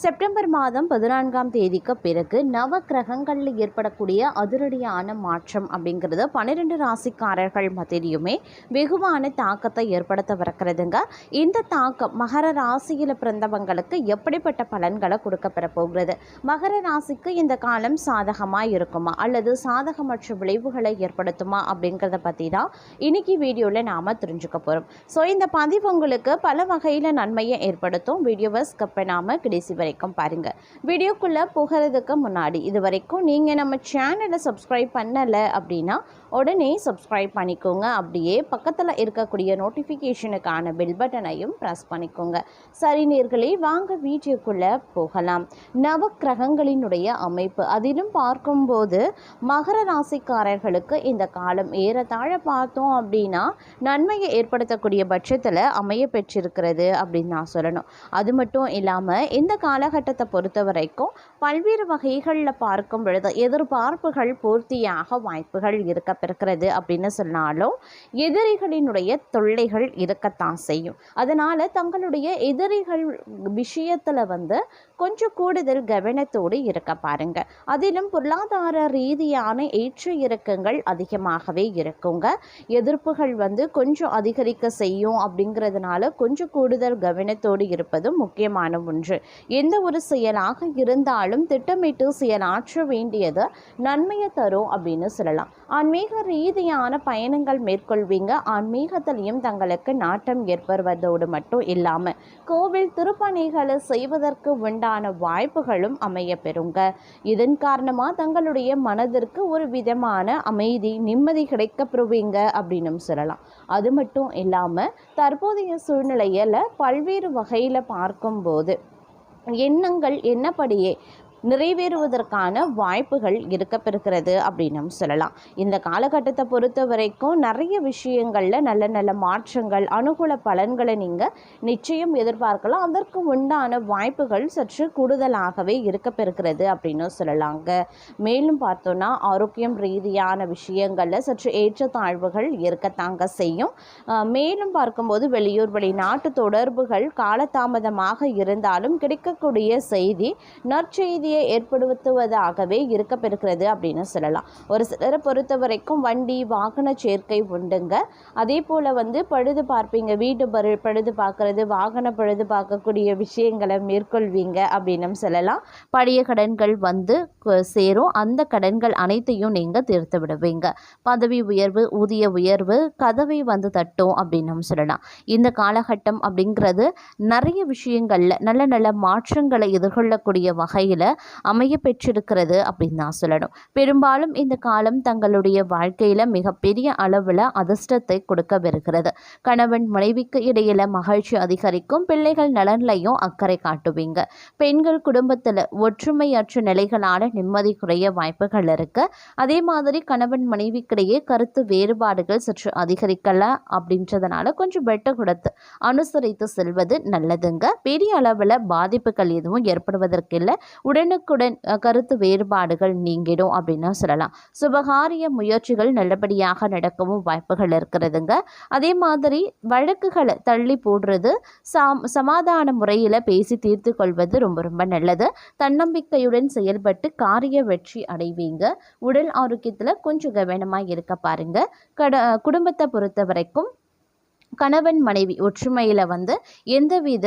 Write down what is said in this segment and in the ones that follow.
September மாதம் பதினான்காம் தேதிக்கு பிறகு நவ கிரகங்களில் ஏற்படக்கூடிய அதிரடியான மாற்றம் அப்படிங்கிறது பன்னிரெண்டு ராசிக்காரர்கள் மத்தியிலுமே வெகுவான தாக்கத்தை ஏற்படுத்தவிருக்கிறதுங்க இந்த தாக்கம் மகர ராசியில் பிறந்தவங்களுக்கு எப்படிப்பட்ட பலன்களை கொடுக்கப்பெற போகிறது? மகர ராசிக்கு இந்த காலம் சாதகமாக இருக்குமா? அல்லது சாதகமற்ற விளைவுகளை ஏற்படுத்துமா அப்படிங்கிறத பற்றி தான் இன்னைக்கு வீடியோவில் நாம் தெரிஞ்சுக்க போகிறோம் ஸோ இந்த பதிவு உங்களுக்கு பல வகையில் நன்மையை ஏற்படுத்தும். வீடியோவை ஸ்கிப் பண்ணாமல் கடைசி வரைக்கும் பாருங்கள் வீடியோக்குள்ளே போகிறதுக்கு முன்னாடி இது வரைக்கும் நீங்கள் நம்ம சேனலை சப்ஸ்கிரைப் பண்ணலை அப்படின்னா உடனே சப்ஸ்கிரைப் பண்ணிக்கோங்க. அப்படியே பக்கத்தில் இருக்கக்கூடிய நோட்டிஃபிகேஷனுக்கான பெல் பட்டனையும் ப்ரெஸ் பண்ணிக்கோங்க. சரி நேர்களே வாங்க வீடியோக்குள்ளே போகலாம். நவ கிரகங்களினுடைய அமைப்பு. அதிலும் பார்க்கும்போது மகர ராசிக்காரர்களுக்கு இந்த காலம் ஏறத்தாழ பார்த்தோம் அப்படின்னா நன்மையை ஏற்படுத்தக்கூடிய பட்சத்தில் அமைய பெற்றிருக்கிறது அப்படின்னு நான் சொல்லணும். அது மட்டும் இல்லாமல் இந்த காலகட்டத்தை பொறுத்த வரைக்கும் பல்வேறு வகைகளில் பார்க்கும் பொழுது எதிர்பார்ப்புகள் பூர்த்தியாக வாய்ப்புகள் இருக்க பிறக்கிறது அப்படின்னு சொன்னாலும் எதிரிகளினுடைய தொல்லைகள் இருக்கத்தான் செய்யும். அதனால் தங்களுடைய எதிரிகள் விஷயத்தில் வந்து கொஞ்சம் கூடுதல் கவனத்தோடு இருக்க பாருங்க. அதிலும் பொருளாதார ரீதியான ஏற்ற இறக்கங்கள் அதிகமாகவே இருக்குங்க. எதிர்ப்புகள் வந்து கொஞ்சம் அதிகரிக்க செய்யும் அப்படிங்கிறதுனால கொஞ்சம் கூடுதல் கவனத்தோடு இருப்பதும் முக்கியமான ஒன்று. எந்த ஒரு செயலாக இருந்தாலும் திட்டமிட்டு செயலாற்ற வேண்டியது நன்மையை தரும் அப்படின்னு சொல்லலாம். ஆன்மீக ரீதியான பயணங்கள் மேற்கொள்வீங்க. ஆன்மீகத்திலையும் தங்களுக்கு நாட்டம் ஏற்படுவதோடு மட்டும் இல்லாமல் கோவில் திருப்பணிகளை செய்வதற்கு உண்டான வாய்ப்புகளும் அமைய பெறுங்க. இதன் காரணமாக தங்களுடைய மனதிற்கு ஒரு விதமான அமைதி நிம்மதி கிடைக்கப்பெறுவீங்க அப்படின்னும் சொல்லலாம். அது மட்டும் இல்லாமல் தற்போதைய சூழ்நிலையில் பல்வேறு வகையில் பார்க்கும்போது எண்ணங்கள் என்னப்படியே நிறைவேறுவதற்கான வாய்ப்புகள் இருக்கப்பெறுகிறது அப்படின்னு சொல்லலாம். இந்த காலகட்டத்தை பொறுத்த வரைக்கும் நிறைய விஷயங்களில் நல்ல நல்ல மாற்றங்கள் அனுகூல பலன்களை நீங்கள் நிச்சயம் எதிர்பார்க்கலாம். அதற்கு உண்டான வாய்ப்புகள் சற்று கூடுதலாகவே இருக்கப்பெறுகிறது அப்படின்னு சொல்லலாங்க. மேலும் பார்த்தோன்னா ஆரோக்கியம் ரீதியான விஷயங்களில் சற்று ஏற்றத்தாழ்வுகள் இருக்கத்தாங்க செய்யும். மேலும் பார்க்கும்போது வெளியூர் வெளிநாட்டு தொடர்புகள் காலதாமதமாக இருந்தாலும் கிடைக்கக்கூடிய செய்தி நற்செய்தி அமைதியை ஏற்படுத்துவதாகவே இருக்கப்பெறுகிறது அப்படின்னு சொல்லலாம். ஒரு சிலரை பொறுத்த வரைக்கும் வண்டி வாகன சேர்க்கை உண்டுங்க. அதே போல் வந்து பழுது பார்ப்பீங்க. வீட்டு பரு பழுது பார்க்கறது வாகன பழுது பார்க்கக்கூடிய விஷயங்களை மேற்கொள்வீங்க அப்படின்னு சொல்லலாம். பழைய கடன்கள் வந்து சேரும். அந்த கடன்கள் அனைத்தையும் நீங்கள் தீர்த்து விடுவீங்க. பதவி உயர்வு ஊதிய உயர்வு கதவை வந்து தட்டும் அப்படின்னு சொல்லலாம். இந்த காலகட்டம் அப்படிங்கிறது நிறைய விஷயங்களில் நல்ல நல்ல மாற்றங்களை எதிர்கொள்ளக்கூடிய வகையில் அமைய பெற்றிருக்கிறது அப்படின்னு தான் சொல்லணும். பெரும்பாலும் இந்த காலம் தங்களுடைய வாழ்க்கையில் மிகப்பெரிய அளவில் அதிர்ஷ்டத்தை கொடுக்க வருகிறது கணவன் மனைவிக்கு இடையில மகிழ்ச்சி அதிகரிக்கும் பிள்ளைகள் நலன்லையும் அக்கறை காட்டுவீங்க. பெண்கள் குடும்பத்தில் ஒற்றுமையற்ற நிலைகளான நிம்மதி குறைய வாய்ப்புகள் இருக்கு. அதே மாதிரி கணவன் மனைவிக்கிடையே கருத்து வேறுபாடுகள் சற்று அதிகரிக்கல அப்படின்றதுனால கொஞ்சம் வெட்ட கொடுத்து அனுசரித்து செல்வது நல்லதுங்க. பெரிய அளவில் பாதிப்புகள் எதுவும் ஏற்படுவதற்கில்லை உடனுக்குடன் கருத்து வேறுபாடுகள் நீங்கிடும் அப்படின்னு சொல்லலாம். சுபகாரிய முயற்சிகள் நல்லபடியாக நடக்கவும் வாய்ப்புகள் இருக்கிறதுங்க. அதே மாதிரி வழக்குகளை தள்ளி போடுறது சாம் சமாதான முறையில் பேசி தீர்த்து கொள்வது ரொம்ப ரொம்ப நல்லது. தன்னம்பிக்கையுடன் செயல்பட்டு காரிய வெற்றி அடைவீங்க. உடல் ஆரோக்கியத்தில் கொஞ்சம் கவனமாக இருக்க பாருங்க. கட குடும்பத்தை பொறுத்த வரைக்கும் கணவன் மனைவி ஒற்றுமையில் வந்து எந்தவித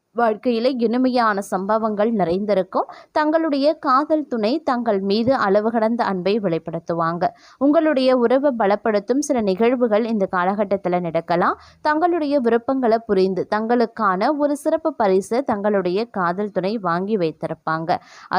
வாழ்க்கையில் இனிமையான சம்பவங்கள் நிறைந்திருக்கும். தங்களுடைய காதல் துணை தங்கள் மீது அளவு கடந்த அன்பை வெளிப்படுத்துவாங்க. உங்களுடைய உறவை பலப்படுத்தும் சில நிகழ்வுகள் இந்த காலகட்டத்தில் நடக்கலாம். தங்களுடைய விருப்பங்களை புரிந்து தங்களுக்கான ஒரு சிறப்பு பரிசு தங்களுடைய காதல் துணை வாங்கி வைத்திருப்பாங்க.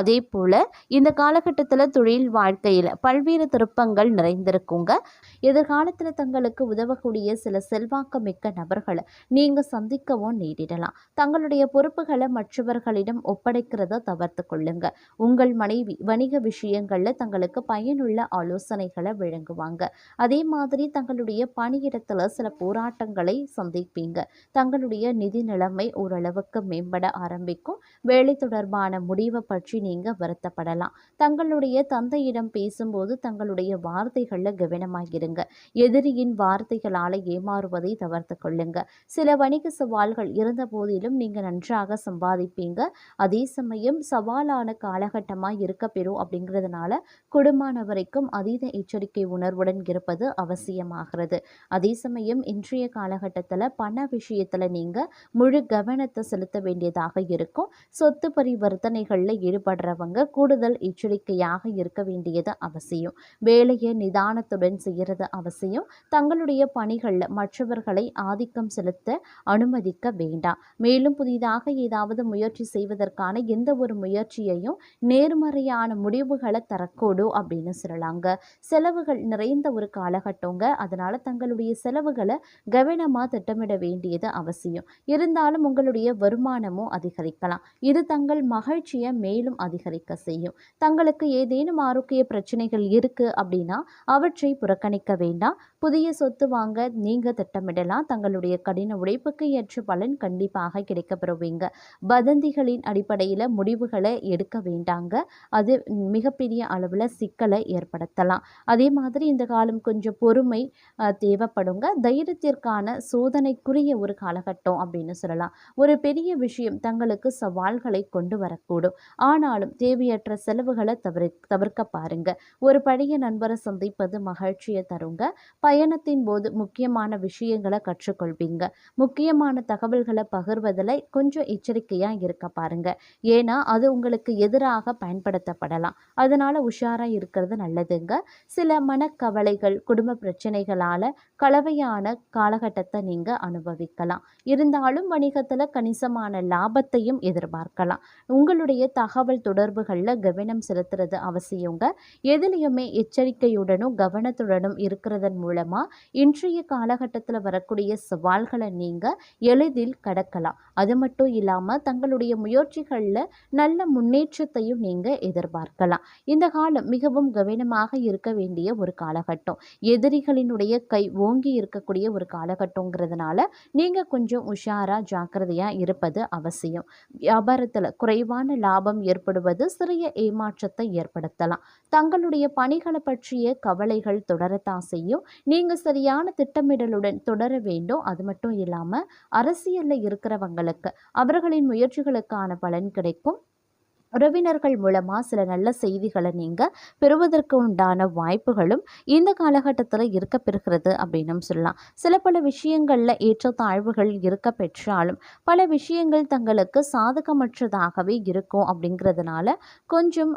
அதே போல் இந்த காலகட்டத்தில் தொழில் வாழ்க்கையில் பல்வேறு திருப்பங்கள் நிறைந்திருக்குங்க. எதிர்காலத்தில் தங்களுக்கு உதவக்கூடிய சில செல்வாக்கு மிக்க நபர்களை நீங்கள் சந்திக்கவும் நேரிடலாம். தங்களுடைய பொறுப்புகளை மற்றவர்களிடம் ஒப்படைக்கிறத தவிர்த்து கொள்ளுங்க. உங்கள் மனைவி வணிக விஷயங்களில் தங்களுக்கு பயனுள்ள ஆலோசனைகளை வழங்குவாங்க. அதே மாதிரி தங்களுடைய பணியிடத்தில் சில போராட்டங்களை சந்திப்பீங்க. தங்களுடைய நிதி நிலைமை ஓரளவுக்கு மேம்பட ஆரம்பிக்கும். வேலை தொடர்பான முடிவை பற்றி நீங்கள் வருத்தப்படலாம். தங்களுடைய தந்தையிடம் பேசும்போது தங்களுடைய வார்த்தைகளில் கவனமாகிருங்க. எதிரியின் வார்த்தைகளால் ஏமாறுவதை தவிர்த்து கொள்ளுங்க. சில வணிக சவால்கள் இருந்த போதிலும் நீங்கள் நன்றாக சம்பாதிப்பீங்க. அதே சமயம் சவாலான காலகட்டமாக இருக்க பெறும் அப்படிங்கிறதுனால குடும்பமான வரைக்கும் அதீத எச்சரிக்கை உணர்வுடன் இருப்பது அவசியமாகிறது. அதே சமயம் இன்றைய காலகட்டத்தில் பண விஷயத்தில் நீங்கள் முழு கவனத்தை செலுத்த வேண்டியதாக இருக்கும். சொத்து பரிவர்த்தனைகளில் ஈடுபடுறவங்க கூடுதல் எச்சரிக்கையாக இருக்க வேண்டியது அவசியம். வேலையை நிதானத்துடன் செய்கிறது அவசியம். தங்களுடைய பணிகளில் மற்றவர்களை ஆதிக்கம் செலுத்த அனுமதிக்க வேண்டாம். மேலும் புதிதாக ஏதாவது முயற்சி செய்வதற்கான எந்த ஒரு முயற்சியையும் நேர்மறையான முடிவுகளை தரக்கூடும் அப்படின்னு சொல்லலாங்க. செலவுகள் நிறைந்த ஒரு காலகட்டங்க. அதனால தங்களுடைய செலவுகளை கவனமாக திட்டமிட வேண்டியது அவசியம். இருந்தாலும் உங்களுடைய வருமானமும் அதிகரிக்கலாம். இது தங்கள் மகிழ்ச்சியை மேலும் அதிகரிக்க செய்யும். தங்களுக்கு ஏதேனும் ஆரோக்கிய பிரச்சனைகள் இருக்கு அப்படின்னா அவற்றை புறக்கணிக்க வேண்டாம். புதிய சொத்து வாங்க நீங்க திட்டமிடலாம். தங்களுடைய கடின உழைப்புக்கு ஏற்ற பலன் கண்டிப்பாக வருவீங்க வதந்திகளின் அடிப்படையில் முடிவுகளை எடுக்க வேண்டாங்க. அது மிகப்பெரிய அளவில் சிக்கலை ஏற்படுத்தலாம். அதே மாதிரி இந்த காலம் கொஞ்சம் பொறுமை தேவைப்படுங்க. தைரியத்திற்கான சோதனைக்குரிய ஒரு காலகட்டம் அப்படின்னு சொல்லலாம். ஒரு பெரிய விஷயம் தங்களுக்கு சவால்களை கொண்டு வரக்கூடும். ஆனாலும் தேவையற்ற செலவுகளை தவிர தவிர்க்க பாருங்க. ஒரு பழைய நண்பரை சந்திப்பது மகிழ்ச்சியை தருங்க. பயணத்தின் போது முக்கியமான விஷயங்களை கற்றுக்கொள்வீங்க. முக்கியமான தகவல்களை பகிர்வதில் கொஞ்சம் எச்சரிக்கையாக இருக்க பாருங்க. ஏன்னா அது உங்களுக்கு எதிராக பயன்படுத்தப்படலாம். அதனால உஷாராக இருக்கிறது நல்லதுங்க. சில மனக்கவலைகள் குடும்ப பிரச்சனைகளால கலவையான காலகட்டத்தை நீங்கள் அனுபவிக்கலாம். இருந்தாலும் வணிகத்தில் கணிசமான லாபத்தையும் எதிர்பார்க்கலாம். உங்களுடைய தகவல் தொடர்புகளில் கவனம் செலுத்துறது அவசியங்க. எதுலேயுமே எச்சரிக்கையுடனும் கவனத்துடனும் இருக்கிறதன் மூலமா இன்றைய காலகட்டத்தில் வரக்கூடிய சவால்களை நீங்கள் எளிதில் கடக்கலாம். அது மட்டும் மட்டும் இல்லாமல் தங்களுடைய முயற்சிகளில் நல்ல முன்னேற்றத்தையும் நீங்கள் எதிர்பார்க்கலாம். இந்த காலம் மிகவும் கவனமாக இருக்க வேண்டிய ஒரு காலகட்டம். எதிரிகளினுடைய கை ஓங்கி இருக்கக்கூடிய ஒரு காலகட்டங்கிறதுனால நீங்கள் கொஞ்சம் உஷாராக ஜாக்கிரதையாக இருப்பது அவசியம். வியாபாரத்தில் குறைவான லாபம் ஏற்படுவது சிறிய ஏமாற்றத்தை ஏற்படுத்தலாம். தங்களுடைய பணிகளை பற்றிய கவலைகள் தொடரத்தான் செய்யும். நீங்கள் சரியான திட்டமிடலுடன் தொடர வேண்டும். அது மட்டும் இல்லாமல் அரசியலில் இருக்கிறவங்களுக்கு அவர்களின் முயற்சிகளுக்கான பலன் கிடைக்கும். உறவினர்கள் மூலமாக சில நல்ல செய்திகளை நீங்கள் பெறுவதற்கு உண்டான வாய்ப்புகளும் இந்த காலகட்டத்தில் இருக்க பெறுகிறது அப்படின்னு சொல்லலாம். சில பல விஷயங்களில் ஏற்றத்தாழ்வுகள் இருக்க பெற்றாலும் பல விஷயங்கள் தங்களுக்கு சாதகமற்றதாகவே இருக்கும் அப்படிங்கிறதுனால கொஞ்சம்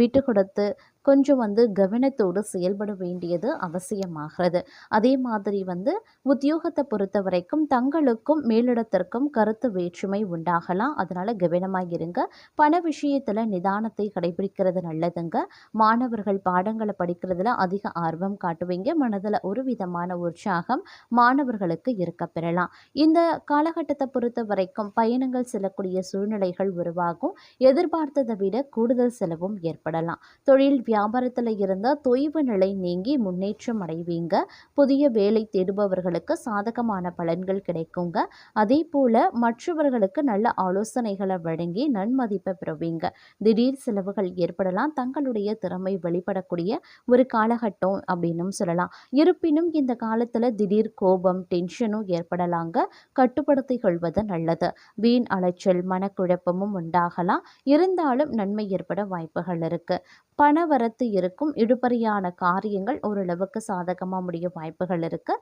விட்டு கொடுத்து கொஞ்சம் வந்து கவனத்தோடு செயல்பட வேண்டியது அவசியமாகிறது. அதே மாதிரி வந்து உத்தியோகத்தை பொறுத்த வரைக்கும் தங்களுக்கும் மேலிடத்திற்கும் கருத்து வேற்றுமை உண்டாகலாம். அதனால் கவனமாக இருங்க. பண விஷயத்தில் நிதானத்தை கடைபிடிக்கிறது நல்லதுங்க. மாணவர்கள் பாடங்களை படிக்கிறதுல அதிக ஆர்வம் காட்டுவீங்க. மனதில் ஒரு விதமான உற்சாகம் மாணவர்களுக்கு இருக்க பெறலாம். இந்த காலகட்டத்தை பொறுத்த வரைக்கும் பயணங்கள் செல்லக்கூடிய சூழ்நிலைகள் உருவாகும். எதிர்பார்த்ததை விட கூடுதல் செலவும் ஏற்படலாம். தொழில் வியாபாரத்தில் இருந்த தொய்வு நிலை நீங்கி முன்னேற்றம் அடைவீங்க. புதிய வேலை தேடுபவர்களுக்கு சாதகமான பலன்கள் கிடைக்குங்க. அதே போல் மற்றவர்களுக்கு நல்ல ஆலோசனைகளை வழங்கி நன்மதிப்பை பெறுவீங்க. திடீர் செலவுகள் ஏற்படலாம். தங்களுடைய திறமை வெளிப்படக்கூடிய ஒரு காலகட்டம் அப்படின்னும் சொல்லலாம். இருப்பினும் இந்த காலத்தில் திடீர் கோபம் டென்ஷனும் ஏற்படலாங்க. கட்டுப்படுத்திக் கொள்வது நல்லது. வீண் அலைச்சல் மனக்குழப்பமும் உண்டாகலாம். இருந்தாலும் நன்மை ஏற்பட வாய்ப்புகள் இருக்கு. பணவர வரத்து இருக்கும். இடுபறியான காரியங்கள் ஓரளவுக்கு சாதகமாக முடிய வாய்ப்புகள் இருக்கு.